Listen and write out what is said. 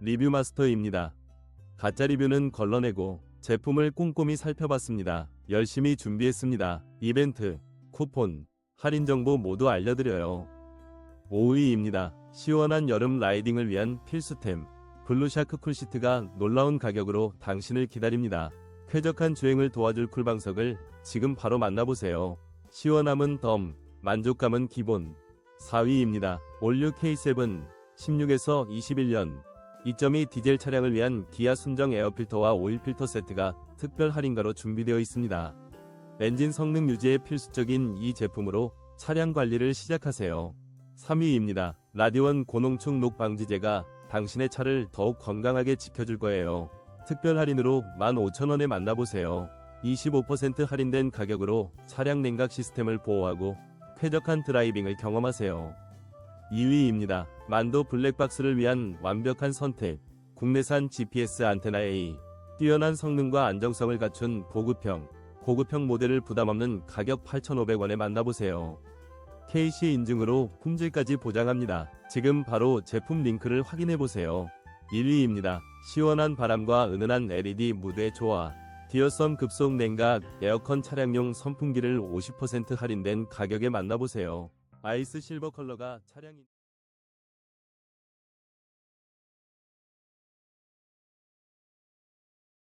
리뷰 마스터입니다. 가짜 리뷰는 걸러내고 제품을 꼼꼼히 살펴봤습니다. 열심히 준비했습니다. 이벤트, 쿠폰, 할인 정보 모두 알려드려요. 5위입니다. 시원한 여름 라이딩을 위한 필수템. 블루샤크 쿨시트가 놀라운 가격으로 당신을 기다립니다. 쾌적한 주행을 도와줄 쿨방석을 지금 바로 만나보세요. 시원함은 덤, 만족감은 기본. 4위입니다. 올류 K7 16에서 21년 2.2 디젤 차량을 위한 기아 순정 에어필터와 오일 필터 세트가 특별 할인가로 준비되어 있습니다. 엔진 성능 유지에 필수적인 이 제품으로 차량 관리를 시작하세요. 3위입니다. 라디원 고농축 녹 방지제가 당신의 차를 더욱 건강하게 지켜줄 거예요. 특별 할인으로 15,000원에 만나보세요. 25% 할인된 가격으로 차량 냉각 시스템을 보호하고 쾌적한 드라이빙을 경험하세요. 2위입니다. 만도 블랙박스를 위한 완벽한 선택. 국내산 GPS 안테나 A. 뛰어난 성능과 안정성을 갖춘 보급형, 고급형 모델을 부담 없는 가격 8,500원에 만나보세요. KC 인증으로 품질까지 보장합니다. 지금 바로 제품 링크를 확인해보세요. 1위입니다. 시원한 바람과 은은한 LED 무드의 조화. 디어썸 급속 냉각 에어컨 차량용 선풍기를 50% 할인된 가격에 만나보세요. 아이스 실버 컬러가 차량인